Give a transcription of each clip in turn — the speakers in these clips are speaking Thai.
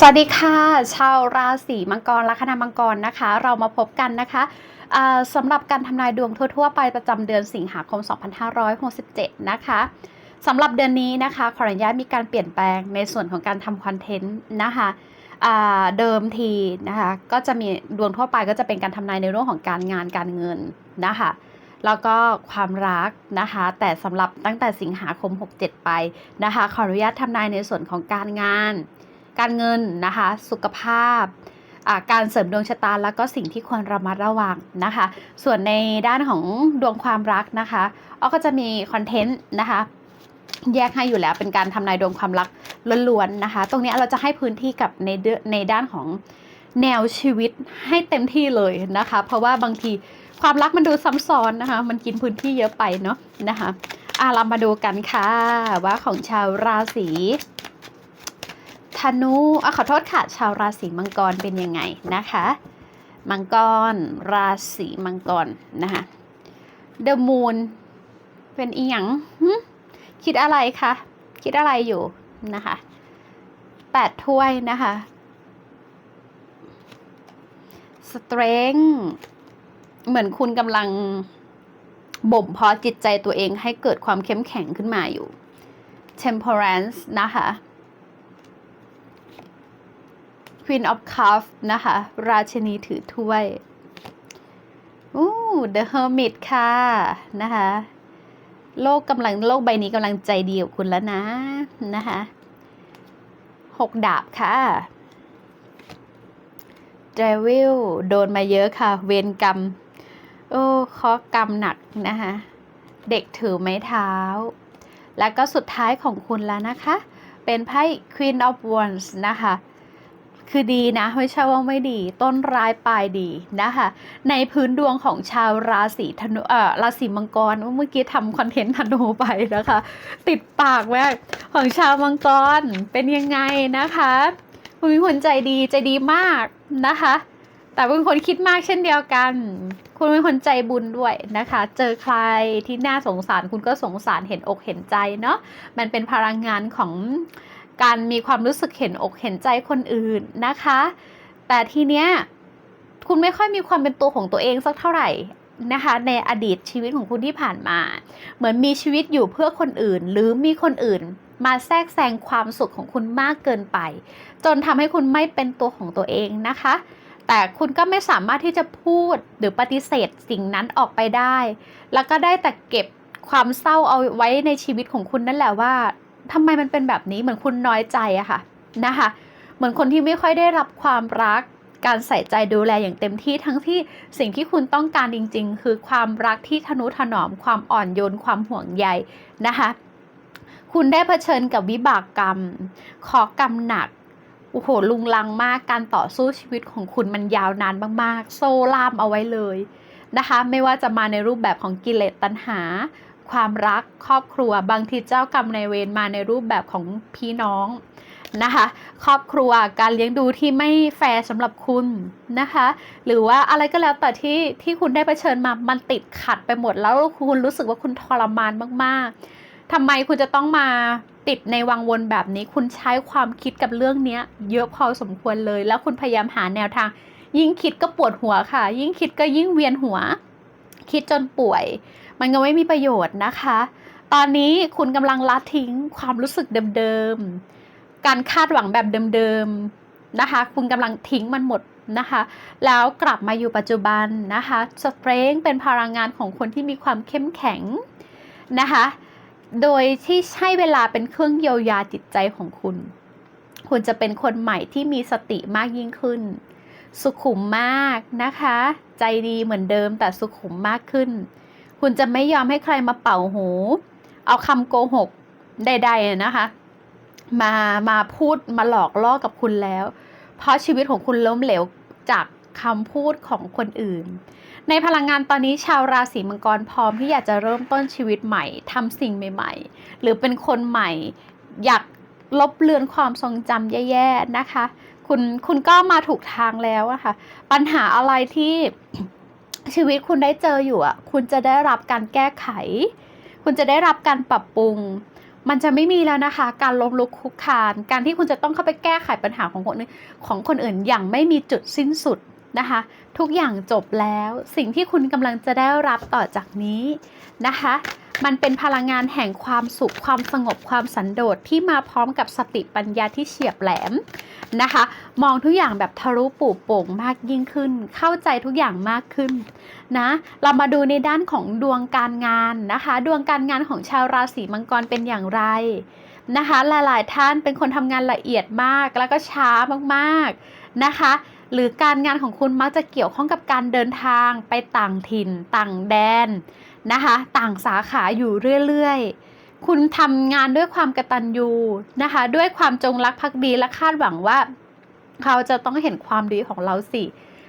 สวัสดีค่ะ ชาวราศีมังกรลัคนามังกรนะคะ เรามาพบกันนะคะสำหรับการทำนายดวงทั่ว ๆ ไปประจำเดือนสิงหาคม 2567 นะคะสำหรับเดือนนี้นะคะ ขออนุญาตมีการเปลี่ยนแปลงในส่วนของการทำคอนเทนต์นะคะเดิมทีนะคะก็จะมีดวงทั่วไปก็จะเป็นการทำนายในเรื่องของการงานการเงินนะคะแล้วก็ความรักนะคะ แต่สำหรับตั้งแต่สิงหาคม 67 ไปนะคะ ขออนุญาตทำนายในส่วนของการงาน การเงินนะคะ สุขภาพการเสริมดวงชะตาแล้วก็สิ่งที่ควรระมัดระวังนะคะ ส่วนในด้านของดวงความรักนะคะอ้อก็จะมีคอนเทนต์นะคะแยกให้อยู่แล้วเป็นการทำนายดวงความรักล้วนๆนะคะ ตรงนี้เราจะให้พื้นที่กับในเดือนในด้านของแนวชีวิตให้เต็มที่เลยนะคะ เพราะว่าบางทีความรักมันดูซ้ำซ้อนนะคะ มันกินพื้นที่เยอะไปเนาะนะคะอะเรามาดูกันค่ะว่าของชาวราศี ธนูอะขอโทษค่ะ ชาวราศีมังกรเป็นยังไงนะคะ มังกร ราศีมังกรนะคะ The Moon เป็นอีหยังคิดอะไรคะคิดอะไรอยู่นะคะแปดถ้วยนะคะ Strength เหมือนคุณกำลังบ่มเพาะจิตใจตัวเองให้เกิดความเข้มแข็งขึ้นมาอยู่ Temperance นะคะ Queen of Cups นะคะ ราชินีถือถ้วยอู้ The Hermit ค่ะนะคะ โลกกำลังโลกใบนี้กำลังใจดีกับคุณแล้วนะนะคะหกดาบค่ะ Devil โดนมาเยอะค่ะ เวรกรรม โอ้ข้อกรรมหนักนะคะ เด็กถือไม้เท้า แล้วก็สุดท้ายของคุณแล้วนะคะ เป็นไพ่ Queen of Wands นะคะ คือดีนะ ไม่ใช่ว่าไม่ดี ต้นร้ายปลายดีนะคะ ในพื้นดวงของชาวราศีธนูเอ่อราศีมังกรเมื่อกี้ทำคอนเทนต์ธนูไปนะคะ ติดปากแม่ของชาวมังกรเป็นยังไงนะคะคุณเป็นคนใจดีใจดีมากนะคะ แต่เป็นคนคิดมากเช่นเดียวกัน คุณเป็นคนใจบุญด้วยนะคะ เจอใครที่น่าสงสารคุณก็สงสารเห็นอกเห็นใจเนาะมันเป็นพลังงานของ การมีความรู้สึกเห็นอกเห็นใจคนอื่นนะคะ แต่ทีเนี้ยคุณไม่ค่อยมีความเป็นตัวของตัวเองสักเท่าไหร่นะคะในอดีตชีวิตของคุณที่ผ่านมา เหมือนมีชีวิตอยู่เพื่อคนอื่น หรือมีคนอื่นมาแทรกแซงความสุขของคุณมากเกินไป จนทำให้คุณไม่เป็นตัวของตัวเองนะคะ แต่คุณก็ไม่สามารถที่จะพูดหรือปฏิเสธสิ่งนั้นออกไปได้ แล้วก็ได้แต่เก็บความเศร้าเอาไว้ในชีวิตของคุณนั่นแหละว่า ทำไมมันเป็นแบบนี้เหมือนคุณน้อยใจอะค่ะนะคะ เหมือนคนที่ไม่ค่อยได้รับความรักการใส่ใจดูแลอย่างเต็มที่ทั้งที่สิ่งที่คุณต้องการจริง ๆ คือความรักที่ทนุถนอมความอ่อนโยนความห่วงใยนะคะคุณได้เผชิญกับวิบากกรรม ขอกรรมหนัก โอ้โห ลุงลังมาก การต่อสู้ชีวิตของคุณมันยาวนานมาก ๆ โซ่ล่ามเอาไว้เลยนะคะ ไม่ว่าจะมาในรูปแบบของกิเลสตัณหา ความรักครอบครัว บางทีเจ้ากรรมในเวรมาในรูปแบบของพี่น้องนะคะครอบครัวการเลี้ยงดูที่ไม่แฟร์สำหรับคุณนะคะ หรือว่าอะไรก็แล้วแต่ที่ที่คุณได้เผชิญมามันติดขัดไปหมดแล้วคุณรู้สึกว่าคุณทรมานมาก ๆทำไมคุณจะต้องมาติดในวังวนแบบนี้ คุณใช้ความคิดกับเรื่องนี้เยอะพอสมควรเลย แล้วคุณพยายามหาแนวทาง ยิ่งคิดก็ปวดหัวค่ะ ยิ่งคิดก็ยิ่งเวียนหัว คิดจนป่วย มันก็ไม่มีประโยชน์นะคะ ตอนนี้คุณกำลังละทิ้งความรู้สึกเดิมๆ การคาดหวังแบบเดิมๆนะคะ คุณกำลังทิ้งมันหมดนะคะ แล้วกลับมาอยู่ปัจจุบันนะคะสเตรนเป็นพลังงานของคนที่มีความเข้มแข็งนะคะ โดยที่ใช้เวลาเป็นเครื่องเยียวยาจิตใจของคุณ คุณจะเป็นคนใหม่ที่มีสติมากยิ่งขึ้น สุขุมมากนะคะ ใจดีเหมือนเดิมแต่สุขุมมากขึ้น คุณจะไม่ยอมให้ใครมาเป่าหู เอาคำโกหกใดๆนะคะ มามาพูดมาหลอกล่อกับคุณแล้ว เพราะชีวิตของคุณล้มเหลวจากคำพูดของคนอื่น ในพลังงานตอนนี้ชาวราศีมังกรพร้อมที่อยากจะเริ่มต้นชีวิตใหม่ทำสิ่งใหม่ ๆ หรือเป็นคนใหม่ อยากลบเลือนความทรงจำแย่ๆนะคะ คุณคุณก็มาถูกทางแล้วอะค่ะ ปัญหาอะไรที่ ชีวิตคุณได้เจออยู่อะ คุณจะได้รับการแก้ไข คุณจะได้รับการปรับปรุง มันจะไม่มีแล้วนะคะ การล้มลุกคุกคาน การที่คุณจะต้องเข้าไปแก้ไขปัญหาของคนอื่นของคนอื่นอย่างไม่มีจุดสิ้นสุด นะคะ ทุกอย่างจบแล้วสิ่งที่คุณกำลังจะได้รับต่อจากนี้นะคะ มันเป็นพลังงานแห่งความสุขความสงบความสันโดษที่มาพร้อมกับสติปัญญาที่เฉียบแหลมนะคะ มองทุกอย่างแบบทะลุปลุโป่งมากยิ่งขึ้น เข้าใจทุกอย่างมากขึ้นนะ เรามาดูในด้านของดวงการงานนะคะ ดวงการงานของชาวราศีมังกรเป็นอย่างไรนะคะ หลาย ๆ ท่านเป็นคนทำงานละเอียดมากแล้วก็ช้ามาก ๆ นะคะ หรือการงานของคุณมักจะเกี่ยวข้องกับการเดินทางไปต่างถิ่น ต่างแดนนะคะ ต่างสาขาอยู่เรื่อยๆ คุณทำงานด้วยความกระตัญญูนะคะ ด้วยความจงรักภักดีและคาดหวังว่า เขาจะต้องเห็นความดีของเราสิ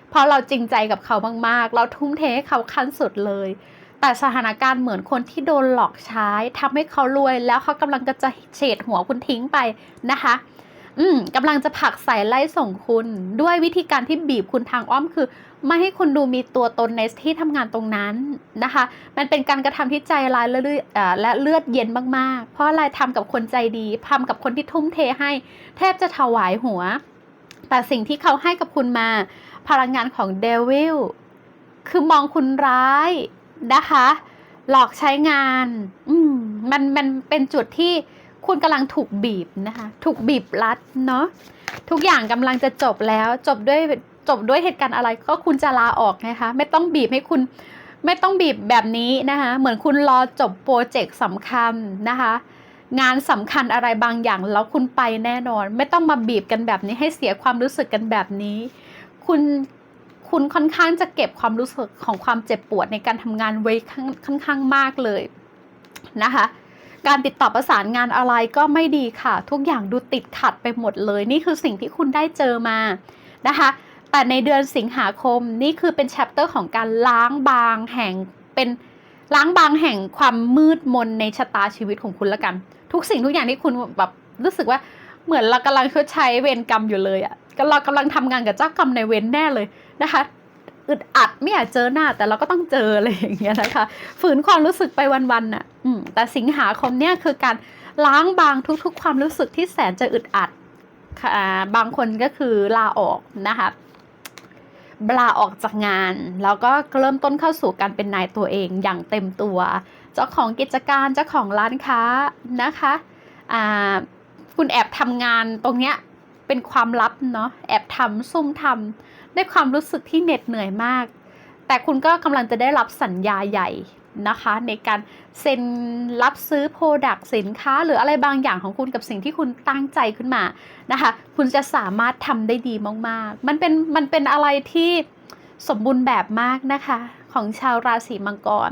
เพราะเราจริงใจกับเขามากๆ เราทุ่มเทให้เขาขั้นสุดเลย แต่สถานการณ์เหมือนคนที่โดนหลอกใช้ทำให้เขารวยแล้วเขากำลังจะเฉดหัวคุณทิ้งไปนะคะ อืมกำลังจะผักใส่ไล่ส่งคุณ ด้วยวิธีการที่บีบคุณทางอ้อมคือ ไม่ให้คุณดูมีตัวตนในที่ทำงานตรงนั้นนะคะ มันเป็นการกระทำที่ใจร้ายและเลือดและเลือดเย็นมากๆ เพราะอะไรทำกับคนใจดีทำกับคนที่ทุ่มเทให้ แทบจะถวายหัว แต่สิ่งที่เขาให้กับคุณมา พลังงานของเดวิลคือมองคุณร้ายนะคะ หลอกใช้งาน อืมมันมันเป็นจุดที่ คุณกำลังถูกบีบนะคะ ถูกบีบรัดเนาะทุกอย่างกำลังจะจบแล้วจบด้วยจบด้วยเหตุการณ์อะไรก็คุณจะลาออกนะคะ ไม่ต้องบีบให้คุณไม่ต้องบีบแบบนี้นะคะ เหมือนคุณรอจบโปรเจกต์สำคัญนะคะ งานสำคัญอะไรบางอย่างแล้วคุณไปแน่นอน ไม่ต้องมาบีบกันแบบนี้ให้เสียความรู้สึกกันแบบนี้ คุณคุณค่อนข้างจะเก็บความรู้สึกของความเจ็บปวดในการทำงานไว้ค่อนค่อนข้างมากเลยนะคะ การติดต่อประสานงานอะไรก็ไม่ดีค่ะ ทุกอย่างดูติดขัดไปหมดเลย นี่คือสิ่งที่คุณได้เจอมานะคะ แต่ในเดือนสิงหาคมนี่คือเป็นแชปเตอร์ของการล้างบางแห่งเป็นล้างบางแห่งความมืดมนในชะตาชีวิตของคุณละกัน ทุกสิ่งทุกอย่างที่คุณแบบรู้สึกว่าเหมือนเรากำลังชดใช้เวรกรรมอยู่เลยอะ่ะก็เรากำลังทำงานกับเจ้ากรรมในเวรแน่เลยนะคะ อึดอัดไม่อยากเจอหน้า แต่เราก็ต้องเจออะไรอย่างเงี้ยนะคะ ฝืนความรู้สึกไปวันๆน่ะแต่สิงหาคมเนี่ยคือการล้างบางทุกๆ ความรู้สึกที่แสนจะอึดอัดค่ะบางคนก็คือลาออกนะคะลาออกจากงาน แล้วก็เริ่มต้นเข้าสู่การเป็นนายตัวเองอย่างเต็มตัว เจ้าของกิจการเจ้าของร้านค้านะคะคุณแอบทำงานตรงเนี้ยเป็นความลับเนาะแอบทำซุ่มทำ ด้วยความรู้สึกที่เหน็ดเหนื่อยมาก แต่คุณก็กำลังจะได้รับสัญญาใหญ่นะคะ ในการเซ็นรับซื้อโปรดักต์สินค้า หรืออะไรบางอย่างของคุณกับสิ่งที่คุณตั้งใจขึ้นมานะคะ คุณจะสามารถทำได้ดีมากๆ มันเป็นมันเป็นอะไรที่สมบูรณ์แบบมากนะคะ ของชาวราศีมังกร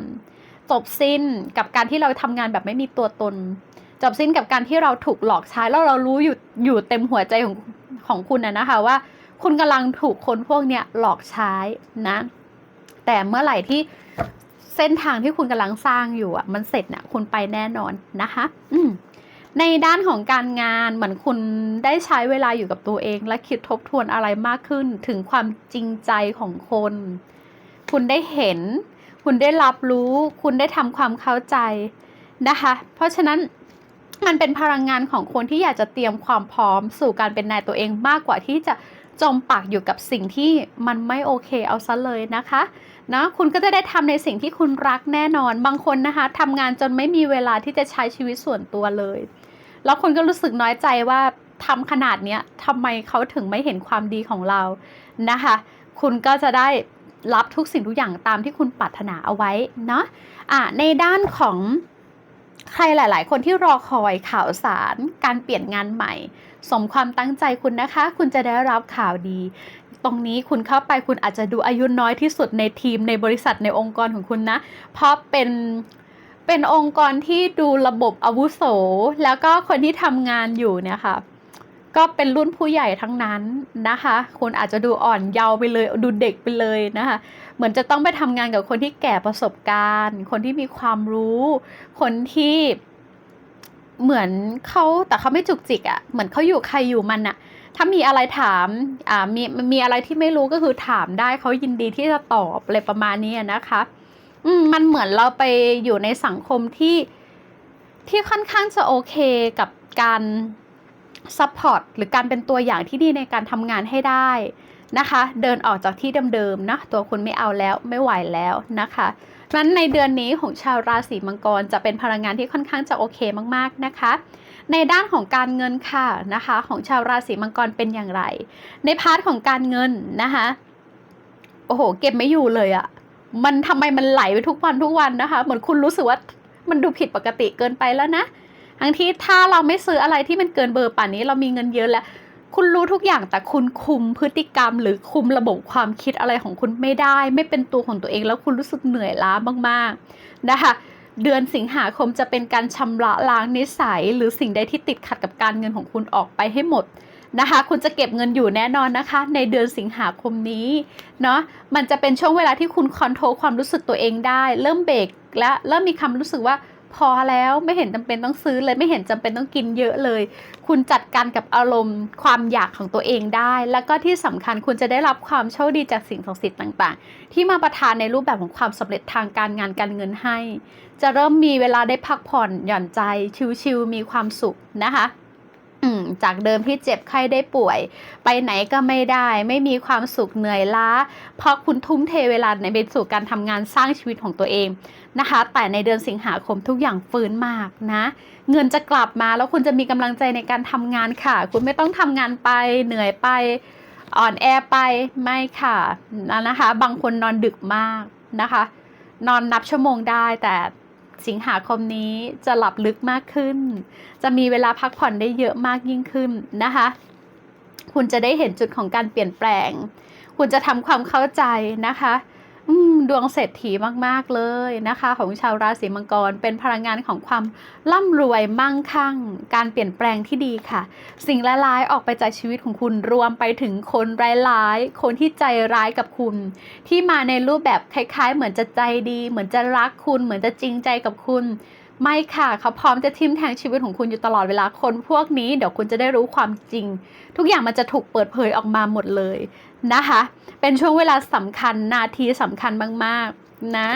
จบสิ้นกับการที่เราทำงานแบบไม่มีตัวตน จบสิ้นกับการที่เราถูกหลอกใช้แล้วเรารู้อยู่อยู่เต็มหัวใจของของคุณนะนะคะว่า คุณกำลังถูกคนพวกเนี้ยหลอกใช้นะ แต่เมื่อไหร่ที่เส้นทางที่คุณกำลังสร้างอยู่อะ มันเสร็จนะคุณไปแน่นอนนะคะ อืมในด้านของการงานเหมือนคุณได้ใช้เวลาอยู่กับตัวเอง และคิดทบทวนอะไรมากขึ้นถึงความจริงใจของคน คุณได้เห็น คุณได้รับรู้ คุณได้ทำความเข้าใจนะคะ เพราะฉะนั้นมันเป็นพลังงานของคนที่อยากจะเตรียมความพร้อมสู่การเป็นนายตัวเองมากกว่าที่จะ จมปักอยู่กับสิ่งที่มันไม่โอเคเอาซะเลยนะคะนะคุณก็จะได้ทำในสิ่งที่คุณรักแน่นอนบางคนนะคะทำงานจนไม่มีเวลาที่จะใช้ชีวิตส่วนตัวเลย แล้วคนก็รู้สึกน้อยใจว่าทำขนาดเนี้ยทำไมเขาถึงไม่เห็นความดีของเรานะคะ คุณก็จะได้รับทุกสิ่งทุกอย่างตามที่คุณปรารถนาเอาไว้เนาะอะในด้านของ ใครหลาย ๆ คนที่รอคอยข่าวสาร การเปลี่ยนงานใหม่ สมความตั้งใจคุณนะคะ คุณจะได้รับข่าวดี ตรงนี้คุณเข้าไปคุณอาจจะดูอายุน้อยที่สุดในทีมในบริษัทในองค์กรของคุณนะ เพราะเป็นเป็นองค์กรที่ดูระบบอาวุโส แล้วก็คนที่ทำงานอยู่เนี่ยค่ะก็เป็นรุ่นผู้ใหญ่ทั้งนั้นนะคะ คุณอาจจะดูอ่อนเยาว์ไปเลย ดูเด็กไปเลยนะคะ เหมือนจะต้องไปทำงานกับคนที่แก่ประสบการณ์ คนที่มีความรู้ คนที่เหมือนเขาแต่เขาไม่จุกจิกอะ่ะ เหมือนเขาอยู่ใครอยู่มันอะ่ะ ถ้ามีอะไรถามอ่ามีมีอะไรที่ไม่รู้ก็คือถามได้เขายินดีที่จะตอบอะไรประมาณนี้นะคะอืมมันเหมือนเราไปอยู่ในสังคมที่ที่ค่อนข้างจะโอเคกับการซัพพอร์ตหรือการเป็นตัวอย่างที่ดีในการทำงานให้ได้ นะคะ เดินออกจากที่เดิมๆนะตัวคุณไม่เอาแล้วไม่ไหวแล้วนะคะฉะนั้นในเดือนนี้ของชาวราศีมังกรจะเป็นพลังงานที่ค่อนข้างจะโอเคมากๆนะคะ ในด้านของการเงินค่ะนะคะ ของชาวราศีมังกรเป็นอย่างไร ในพาร์ทของการเงินนะคะโอ้โห เก็บไม่อยู่เลยอะมันทำไมมันไหลไปทุกวันทุกวันนะคะ เหมือนคุณรู้สึกว่ามันดูผิดปกติเกินไปแล้วนะทั้งที่ถ้าเราไม่ซื้ออะไรที่มันเกินเบอร์ป่านนี้เรามีเงินเยอะแล้ว คุณรู้ทุกอย่างแต่คุณคุมพฤติกรรม หรือคุมระบบความคิดอะไรของคุณไม่ได้ ไม่เป็นตัวของตัวเองแล้วคุณรู้สึกเหนื่อยล้ามากๆนะคะเดือนสิงหาคมจะเป็นการชำระล้างนิสัย หรือสิ่งใดที่ติดขัดกับการเงินของคุณออกไปให้หมดนะคะ คุณจะเก็บเงินอยู่แน่นอนนะคะ ในเดือนสิงหาคมนี้เนาะมันจะเป็นช่วงเวลาที่คุณคอนโทรลความรู้สึกตัวเองได้ เริ่มเบรกและเริ่มมีคำรู้สึกว่า พอแล้วไม่เห็นจำเป็นต้องซื้อเลยไม่เห็นจำเป็นต้องกินเยอะเลย คุณจัดการกับอารมณ์ความอยากของตัวเองได้ แล้วก็ที่สำคัญคุณจะได้รับความโชคดีจากสิ่งศักดิ์สิทธิ์ต่าง ๆ ที่มาประทานในรูปแบบของความสำเร็จทางการงานการเงินให้ จะเริ่มมีเวลาได้พักผ่อนหย่อนใจชิลๆมีความสุขนะคะ จากเดิมที่เจ็บไข้ได้ป่วย ไปไหนก็ไม่ได้ ไม่มีความสุขเหนื่อยล้า เพราะคุณทุ่มเทเวลาในไปสู่การทำงานสร้างชีวิตของตัวเองนะคะ แต่ในเดือนสิงหาคมทุกอย่างฟื้นมากนะ เงินจะกลับมาแล้วคุณจะมีกำลังใจในการทำงานค่ะ คุณไม่ต้องทำงานไปเหนื่อยไปอ่อนแอไปไม่ค่ะนะคะ บางคนนอนดึกมากนะคะ นอนนับชั่วโมงได้แต่ สิงหาคมนี้จะหลับลึกมากขึ้น จะมีเวลาพักผ่อนได้เยอะมากยิ่งขึ้นนะคะ คุณจะได้เห็นจุดของการเปลี่ยนแปลง คุณจะทำความเข้าใจนะคะ ดวงเศรษฐีมาก ๆ เลยนะคะ ของชาวราศีมังกรเป็นพลังงานของความร่ำรวยมั่งคั่ง การเปลี่ยนแปลงที่ดีค่ะ สิ่งร้ายๆออกไปจากชีวิตของคุณรวมไปถึงคนร้ายๆคนที่ใจร้ายกับคุณ ที่มาในรูปแบบคล้าย ๆ เหมือนจะใจดี เหมือนจะรักคุณ เหมือนจะจริงใจกับคุณ ไม่ค่ะเขาพร้อมจะทิมแทงชีวิตของคุณอยู่ตลอดเวลาคนพวกนี้เดี๋ยวคุณจะได้รู้ความจริง ทุกอย่างมันจะถูกเปิดเผยออกมาหมดเลยนะคะ เป็นช่วงเวลาสำคัญนาทีสำคัญมากๆนะ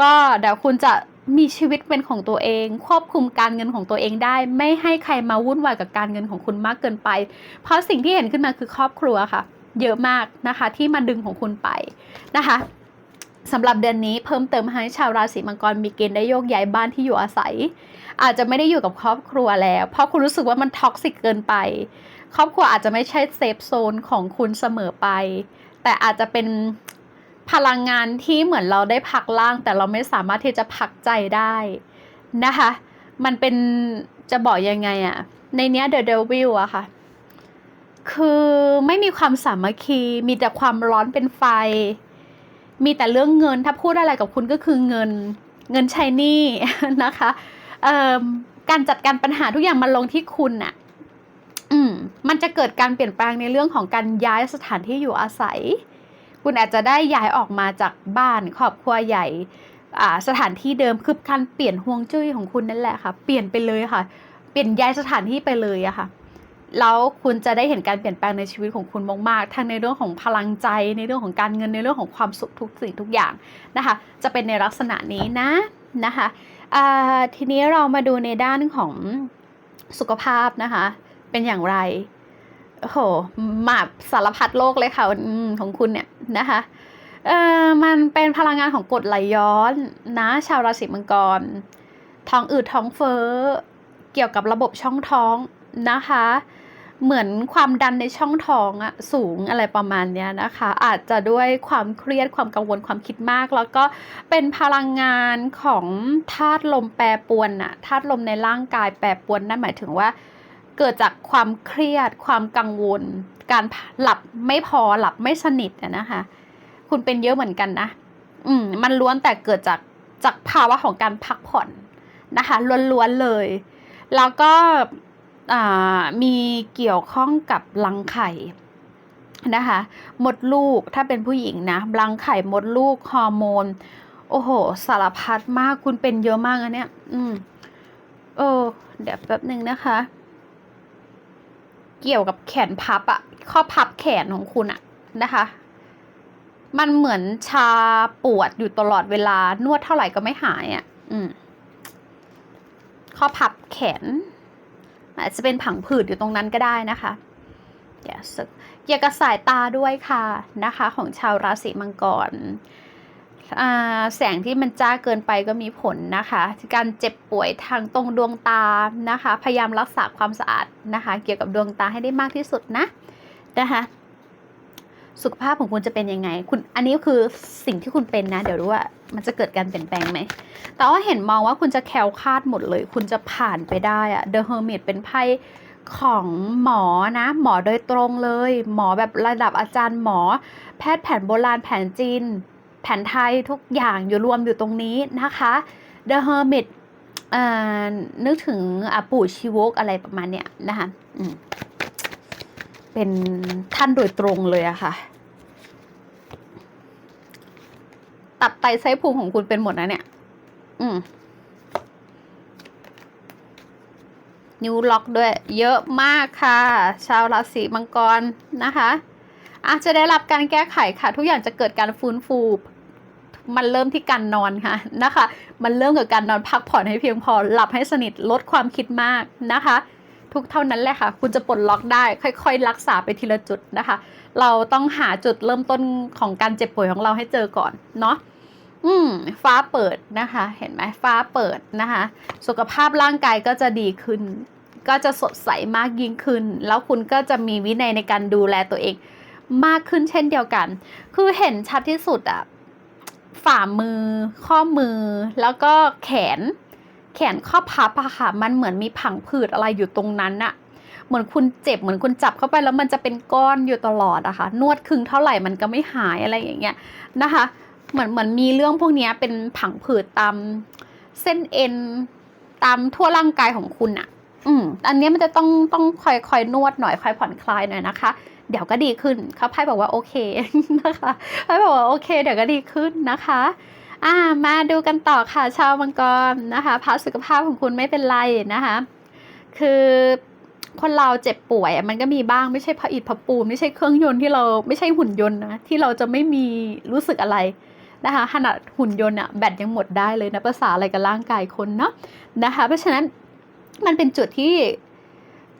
ก็เดี๋ยวคุณจะมีชีวิตเป็นของตัวเอง ควบคุมการเงินของตัวเองได้ ไม่ให้ใครมาวุ่นวายกับการเงินของคุณมากเกินไป เพราะสิ่งที่เห็นขึ้นมาคือครอบครัวค่ะ เยอะมากนะคะ ที่มาดึงของคุณไปนะคะสำหรับเดือนนี้เพิ่มเติมให้ชาวราศีมังกรมีเกณฑ์ได้โยกย้ายบ้านที่อยู่อาศัย อาจจะไม่ได้อยู่กับครอบครัวแล้ว เพราะคุณรู้สึกว่ามันท็อกซิกเกินไป ครอบครัวอาจจะไม่ใช่เซฟโซนของคุณเสมอไป แต่อาจจะเป็นพลังงานที่เหมือนเราได้พักล่าง แต่เราไม่สามารถที่จะพักใจได้นะคะ มันเป็นจะบอกยังไงอะในเนี้ย The Devil อะค่ะ คือไม่มีความสามัคคี มีแต่ความร้อนเป็นไฟ มีแต่เรื่องเงิน ถ้าพูดอะไรกับคุณก็คือเงิน เงินใช้หนี้นะคะ เอ่อการจัดการปัญหาทุกอย่างมันลงที่คุณน่ะ มันจะเกิดการเปลี่ยนแปลงในเรื่องของการย้ายสถานที่อยู่อาศัย คุณอาจจะได้ย้ายออกมาจากบ้านครอบครัวใหญ่สถานที่เดิมคือการเปลี่ยนห่วงจุ้ยของคุณนั่นแหละค่ะ เปลี่ยนไปเลยค่ะ เปลี่ยนย้ายสถานที่ไปเลยอะค่ะแล้วคุณจะได้เห็นการเปลี่ยนแปลงในชีวิตของคุณมากๆทั้งในเรื่องของพลังใจ ในเรื่องของการเงินในเรื่องของความสุขทุกสิ่งทุกอย่างนะคะ จะเป็นในลักษณะนี้นะนะคะทีนี้เรามาดูในด้านของสุขภาพนะคะ เป็นอย่างไรโอ้โหมาสารพัดโลกเลยค่ะอของคุณเนี่ยนะคะเออมันเป็นพลังงานของกรดไหลย้อนนะ ชาวราศีมังกร ท้องอืดท้องเฟ้อ เกี่ยวกับระบบช่องท้องนะคะ เหมือนความดันในช่องท้องอะสูงอะไรประมาณเนี้ยนะคะ อาจจะด้วยความเครียดความกังวลความคิดมาก แล้วก็เป็นพลังงานของธาตุลมแปรปวนอะธาตุลมในร่างกายแปรปวนนั่นหมายถึงว่า เกิดจากความเครียด ความกังวล การหลับไม่พอหลับไม่สนิทอะนะคะ คุณเป็นเยอะเหมือนกันนะ อืม มันล้วนแต่เกิดจากจากภาวะของการพักผ่อนนะคะล้วนๆเลย แล้วก็มีเกี่ยวข้องกับรังไข่นะคะมดลูกถ้าเป็นผู้หญิงนะรังไข่มดลูกฮอร์โมน โอ้โห สารพัดมากคุณเป็นเยอะมากอันเนี้ย อืม เออ เดี๋ยวแป๊บหนึ่งนะคะ เกี่ยวกับแขนพับอะข้อพับแขนของคุณอะนะคะ มันเหมือนชาปวดอยู่ตลอดเวลานวดเท่าไหร่ก็ไม่หายอะ่ะอืม ข้อพับแขน อาจจะเป็นผังผืดอยู่ตรงนั้นก็ได้นะคะอย่าสึกเกี่ยวกับสายตาด้วยค่ะนะคะ ของชาวราศีมังกร แสงที่มันจ้าเกินไปก็มีผลนะคะ การเจ็บป่วยทางตรงดวงตานะคะ พยายามรักษาความสะอาดนะคะ เกี่ยวกับดวงตาให้ได้มากที่สุดนะนะคะสุขภาพของคุณจะเป็นยังไง คุณอันนี้คือสิ่งที่คุณเป็นนะ เดี๋ยวรู้ว่ามันจะเกิดการเปลี่ยนแปลงไหม แต่ว่าเห็นมองว่าคุณจะแคล้วคลาดหมดเลย คุณจะผ่านไปได้อะ The Hermit เป็นไพ่ของหมอนะ หมอโดยตรงเลย หมอแบบระดับอาจารย์หมอ แพทย์แผนโบราณแผนจีน แผนไทยทุกอย่างอยู่รวมอยู่ตรงนี้นะคะ The Hermit เอ่อนึกถึงอะปู่ชีวกอะไรประมาณเนี้ยนะคะเป็นท่านโดยตรงเลยอะค่ะ ตับไตไส้พุงของคุณเป็นหมดนะเนี่ย อืมนิวล็อกด้วย เยอะมากค่ะ ชาวราศีมังกรนะคะอาจจะได้รับการแก้ไขค่ะ ทุกอย่างจะเกิดการฟื้นฟู มันเริ่มที่การนอนค่ะนะคะ มันเริ่มกับการนอนพักผ่อนให้เพียงพอหลับให้สนิทลดความคิดมากนะคะ ทุกเท่านั้นแหละค่ะ คุณจะปลดล็อกได้ ค่อย ๆ รักษาไปทีละจุดนะคะ เราต้องหาจุดเริ่มต้นของการเจ็บป่วยของเราให้เจอก่อนเนาะอืมฟ้าเปิดนะคะ เห็นไหมฟ้าเปิดนะคะ สุขภาพร่างกายก็จะดีขึ้น ก็จะสดใสมากยิ่งขึ้น แล้วคุณก็จะมีวินัยในการดูแลตัวเอง มากขึ้นเช่นเดียวกัน คือเห็นชัดที่สุดอะ ฝ่ามือ ข้อมือ แล้วก็แขน แขนข้อพับอะค่ะ มันเหมือนมีผังผืดอะไรอยู่ตรงนั้นอะเหมือนคุณเจ็บเหมือนคุณจับเข้าไปแล้วมันจะเป็นก้อนอยู่ตลอดอะค่ะ นวดครึ่งเท่าไหร่มันก็ไม่หายอะไรอย่างเงี้ยนะคะ เหมือนเหมือนมีเรื่องพวกนี้เป็นผังผืดตามเส้นเอ็นตามทั่วร่างกายของคุณอะอืม อันนี้มันจะต้องต้องคอยคอยนวดหน่อยคอยผ่อนคลายหน่อยนะคะ เดี๋ยวก็ดีขึ้นเขาไพ่บอกว่าโอเคนะคะไพ่บอกว่าโอเค เดี๋ยวก็ดีขึ้นนะคะอ่ามาดูกันต่อค่ะชาวมังกรนะคะพาสุขภาพของคุณไม่เป็นไรนะคะ คือคนเราเจ็บป่วยมันก็มีบ้างไม่ใช่พระอิฐพระปูนไม่ใช่เครื่องยนต์ที่เราไม่ใช่หุ่นยนต์นะที่เราจะไม่มีรู้สึกอะไรนะคะขนาดหุ่นยนต์อะแบตยังหมดได้เลยนะภาษาอะไรกับร่างกายคนเนาะนะคะ เพราะฉะนั้นมันเป็นจุดที่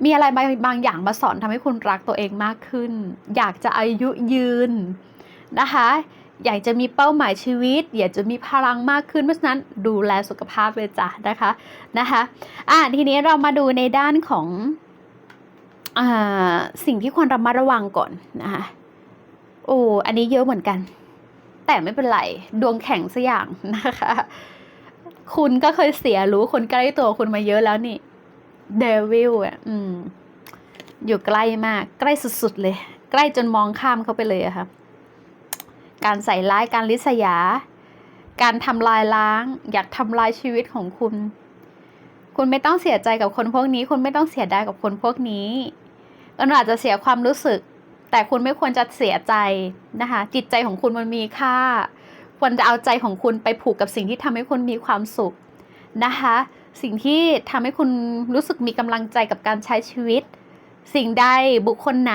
มีอะไรบางบางอย่างมาสอนทำให้คุณรักตัวเองมากขึ้น อยากจะอายุยืนนะคะ อยากจะมีเป้าหมายชีวิต อยากจะมีพลังมากขึ้น เพราะฉะนั้นดูแลสุขภาพเลยจ้ะนะคะนะคะอ่าทีนี้เรามาดูในด้านของอสิ่งที่ควรระมัดระวังก่อนนะคะโอ้อันนี้เยอะเหมือนกัน แต่ไม่เป็นไรดวงแข็งสักอย่างนะคะ คุณก็เคยเสียรู้คนใกล้ตัวคุณมาเยอะแล้วนี่ เดวิลอะอืม อยู่ใกล้มาก ใกล้สุดๆเลย ใกล้จนมองข้ามเขาไปเลยอะค่ะ การใส่ร้ายการลิษยา การทำลายล้าง อยากทำลายชีวิตของคุณ คุณไม่ต้องเสียใจกับคนพวกนี้ คุณไม่ต้องเสียดายกับคนพวกนี้คุณอาจจะเสียความรู้สึก แต่คุณไม่ควรจะเสียใจนะคะ จิตใจของคุณมันมีค่า ควรจะเอาใจของคุณไปผูกกับสิ่งที่ทำให้คุณมีความสุขนะคะ สิ่งที่ทำให้คุณรู้สึกมีกำลังใจกับการใช้ชีวิต สิ่งใดบุคคลไหน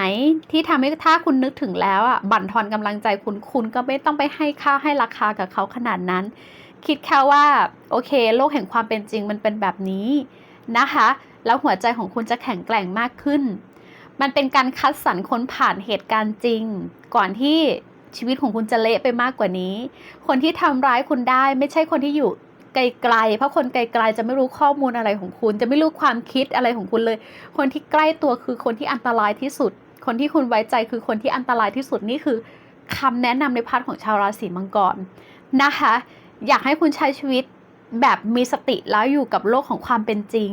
ที่ทำให้ถ้าคุณนึกถึงแล้วอะบั่นทอนกำลังใจคุณคุณก็ไม่ต้องไปให้ค่าให้ราคากับเขาขนาดนั้น คิดแค่ว่าโอเค โลกแห่งความเป็นจริงมันเป็นแบบนี้นะคะ แล้วหัวใจของคุณจะแข็งแกร่งมากขึ้น มันเป็นการคัดสรรคนผ่านเหตุการณ์จริง ก่อนที่ชีวิตของคุณจะเละไปมากกว่านี้ คนที่ทำร้ายคุณได้ไม่ใช่คนที่อยู่ ไกลๆ เพราะคนไกลๆจะไม่รู้ข้อมูลอะไรของคุณ จะไม่รู้ความคิดอะไรของคุณเลย คนที่ใกล้ตัวคือคนที่อันตรายที่สุด คนที่คุณไว้ใจคือคนที่อันตรายที่สุดนี่คือคำแนะนำในพาร์ทของชาวราศีมังกรนะคะ อยากให้คุณใช้ชีวิตแบบมีสติแล้วอยู่กับโลกของความเป็นจริง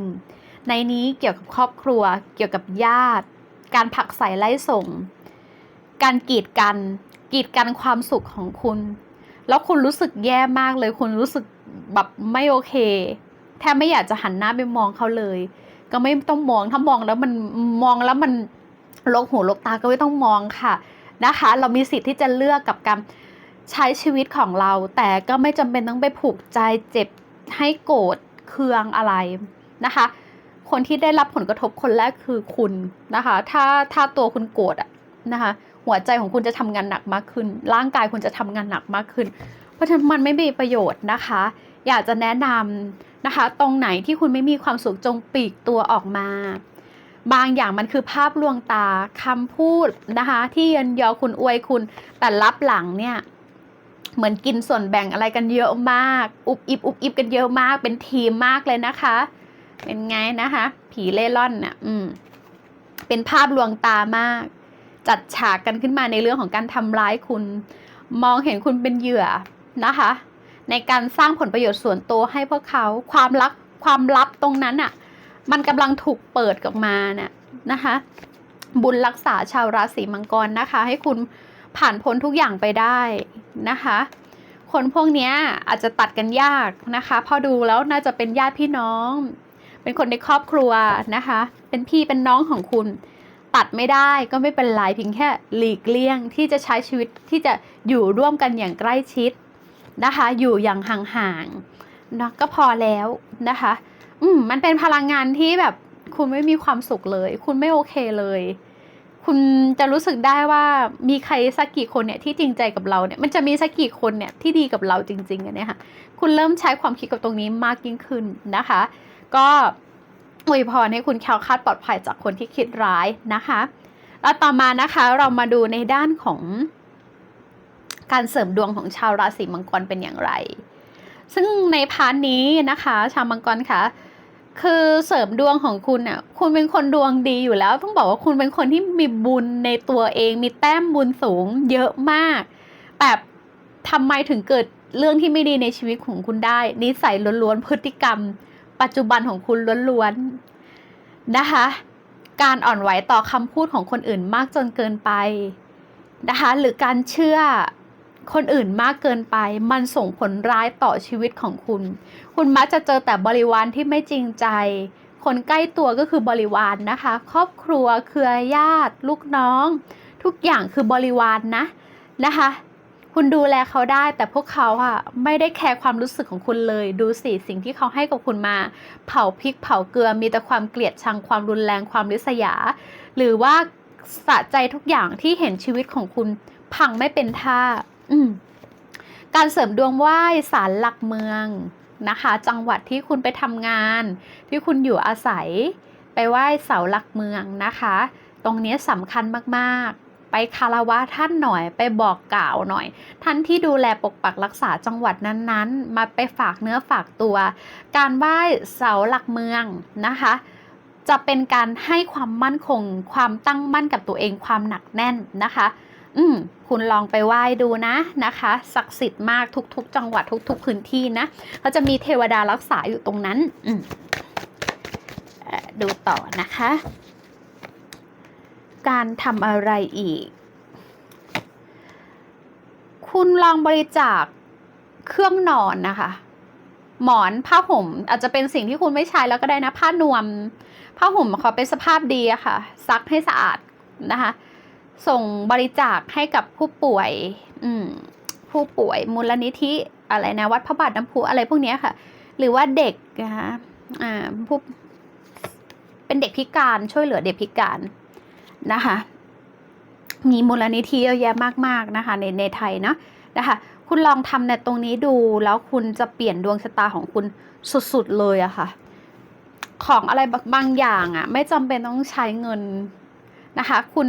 ในนี้เกี่ยวกับครอบครัว เกี่ยวกับญาติ การผักใส่ไล่ส่ง การกีดกัน กีดกันความสุขของคุณ แล้วคุณรู้สึกแย่มากเลย คุณรู้สึกแบบไม่โอเค แทบไม่อยากจะหันหน้าไปมองเขาเลย ก็ไม่ต้องมองถ้ามองแล้วมันมองแล้วมันลกหูลกตาก็ไม่ต้องมองค่ะนะคะ เรามีสิทธิ์ที่จะเลือกกับการใช้ชีวิตของเรา แต่ก็ไม่จำเป็นต้องไปผูกใจเจ็บให้โกรธเคืองอะไรนะคะ คนที่ได้รับผลกระทบคนแรกคือคุณนะคะ ถ้าถ้าตัวคุณโกรธอะนะคะ หัวใจของคุณจะทำงานหนักมากขึ้น ร่างกายคุณจะทำงานหนักมากขึ้น เพราะฉะนั้นมันไม่มีประโยชน์นะคะ อยากจะแนะนนะคะ ตรงไหนที่คุณไม่มีความสุขจงปีกตัวออกมา บางอย่างมันคือภาพลวงตาคำพูดนะคะ ที่เยันยอคุณอวยคุณ แต่รับหลังเนี่ยเหมือนกินส่วนแบ่งอะไรกันเยอะมาก อุบอิบอุบอิบกันเยอะมาก เป็นทีมมากเลยนะคะ เป็นไงนะคะ ผีเล่ร่อนเนี่ยอืม เป็นภาพลวงตามาก จัดฉากกันขึ้นมาในเรื่องของการทำร้ายคุณ มองเห็นคุณเป็นเหยื่อนะคะ ในการสร้างผลประโยชน์ส่วนตัวให้พวกเขาความลับความลับตรงนั้นอะ่ะ มันกำลังถูกเปิดออกมาน่ะนะคะ บุญรักษาชาวราศีมังกรนะคะ ให้คุณผ่านพ้นทุกอย่างไปได้นะคะคนพวกนี้อาจจะตัดกันยากนะคะพอดูแล้วน่าจะเป็นญาติพี่น้อง เป็นคนในครอบครัวนะคะ เป็นพี่เป็นน้องของคุณ ตัดไม่ได้ก็ไม่เป็นไรเพียงแค่หลีกเลี่ยงที่จะใช้ชีวิตที่จะอยู่ร่วมกันอย่างใกล้ชิดนะคะ อยู่อย่างห่างๆนะก็พอแล้วนะคะ อืมมันเป็นพลังงานที่แบบคุณไม่มีความสุขเลย คุณไม่โอเคเลย คุณจะรู้สึกได้ว่ามีใครสักกี่คนเนี่ยที่จริงใจกับเราเนี่ยมันจะมีสักกี่คนเนี่ยที่ดีกับเราจริงๆอันเนี้ยค่ะคุณเริ่มใช้ความคิดกับตรงนี้มากยิ่งขึ้นนะคะ ก็ อวยพรให้คุณแคล้วคลาดปลอดภัยจากคนที่คิดร้ายนะคะ แล้วต่อมานะคะเรามาดูในด้านของการเสริมดวงของชาวราศีมังกรเป็นอย่างไร ซึ่งในพาร์ทนี้นะคะ ชาวมังกรคะคือเสริมดวงของคุณอะ คุณเป็นคนดวงดีอยู่แล้ว ต้องบอกว่าคุณเป็นคนที่มีบุญในตัวเอง มีแต้มบุญสูงเยอะมาก แบบทำไมถึงเกิดเรื่องที่ไม่ดีในชีวิตของคุณได้นิสัยล้วนๆพฤติกรรม ปัจจุบันของคุณล้วนๆนะคะ การอ่อนไหวต่อคำพูดของคนอื่นมากจนเกินไปนะคะ หรือการเชื่อคนอื่นมากเกินไป มันส่งผลร้ายต่อชีวิตของคุณ คุณมักจะเจอแต่บริวารที่ไม่จริงใจ คนใกล้ตัวก็คือบริวารนนะคะ ครอบครัว เครือญาติ ลูกน้อง ทุกอย่างคือบริวารนนะนะคะ คุณดูแลเขาได้ แต่พวกเขาอะไม่ได้แคร์ความรู้สึกของคุณเลย ดูสิสิ่งที่เขาให้กับคุณมา เผาพริกเผาเกลือมีแต่ความเกลียดชังความรุนแรงความริษยา หรือว่าสะใจทุกอย่างที่เห็นชีวิตของคุณพังไม่เป็นท่าอืการเสริมดวงไหว้ศาลหลักเมืองนะคะ จังหวัดที่คุณไปทำงาน ที่คุณอยู่อาศัย ไปไหว้เสาหลักเมืองนะคะ ตรงนี้สำคัญมาก ไปคารวะท่านหน่อย ไปบอกกล่าวหน่อย ท่านที่ดูแลปกปักรักษาจังหวัดนั้นๆ มาไปฝากเนื้อฝากตัว การไหว้เสาหลักเมืองนะคะ จะเป็นการให้ความมั่นคง ความตั้งมั่นกับตัวเองความหนักแน่นนะคะ อืมคุณลองไปไหว้ดูนะนะคะศักดิ์สิทธิ์มากทุก ๆ จังหวัดทุก ๆ พื้นที่นะเขาจะมีเทวดารักษาอยู่ตรงนั้น อืมดูต่อนะคะ การทำอะไรอีก คุณลองบริจาคเครื่องนอนนะคะ หมอนผ้าห่มอาจจะเป็นสิ่งที่คุณไม่ใช้แล้วก็ได้นะผ้านวม ผ้าห่มขอเป็นสภาพดีอะค่ะ ซักให้สะอาดนะคะ ส่งบริจาคให้กับผู้ป่วย อืมผู้ป่วยมูลนิธิอะไรนะวัดพระบาทน้ำพุอะไรพวกนี้ค่ะ หรือว่าเด็กนะคะอ่าผู้เป็นเด็กพิการช่วยเหลือเด็กพิการ นะคะ มีมูลนิธิเยอะแยะมากๆนะคะในในไทยเนาะนะคะคุณลองทำในตรงนี้ดูแล้วคุณจะเปลี่ยนดวงชะตาของคุณสุดๆเลยอะค่ะ ของอะไรบางอย่างอะไม่จำเป็นต้องใช้เงินนะคะ คุณ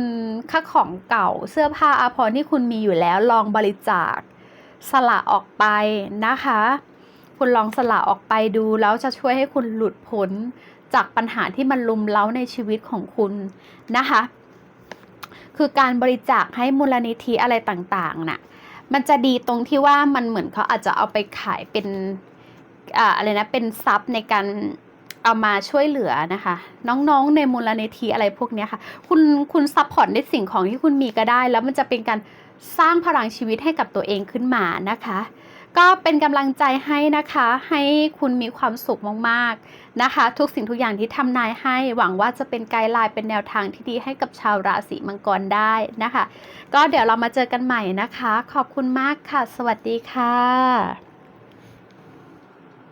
ค่าของเก่าเสื้อผ้าอาภรณ์ที่คุณมีอยู่แล้วลองบริจาคสละออกไปนะคะ คุณลองสละออกไปดูแล้วจะช่วยให้คุณหลุดพ้นจากปัญหาที่มันลุมเล้าในชีวิตของคุณนะคะ คือการบริจาคให้มูลนิธิอะไรต่างๆน่ะมันจะดีตรงที่ว่ามันเหมือนเขาอาจจะเอาไปขายเป็นอะไรนะเป็นทรัพย์ในการเอามาช่วยเหลือนะคะ น้องๆในมูลนิธิอะไรพวกนี้ค่ะ คุณคุณซัพพอร์ตในสิ่งของที่คุณมีก็ได้ แล้วมันจะเป็นการสร้างพลังชีวิตให้กับตัวเองขึ้นมานะคะ ก็เป็นกำลังใจให้นะคะ ให้คุณมีความสุขมากๆนะคะ ทุกสิ่งทุกอย่างที่ทำนายให้หวังว่าจะเป็นไกด์ไลน์เป็นแนวทางที่ดีให้กับชาวราศีมังกรได้นะคะ ก็เดี๋ยวเรามาเจอกันใหม่นะคะ ขอบคุณมากค่ะ สวัสดีค่ะ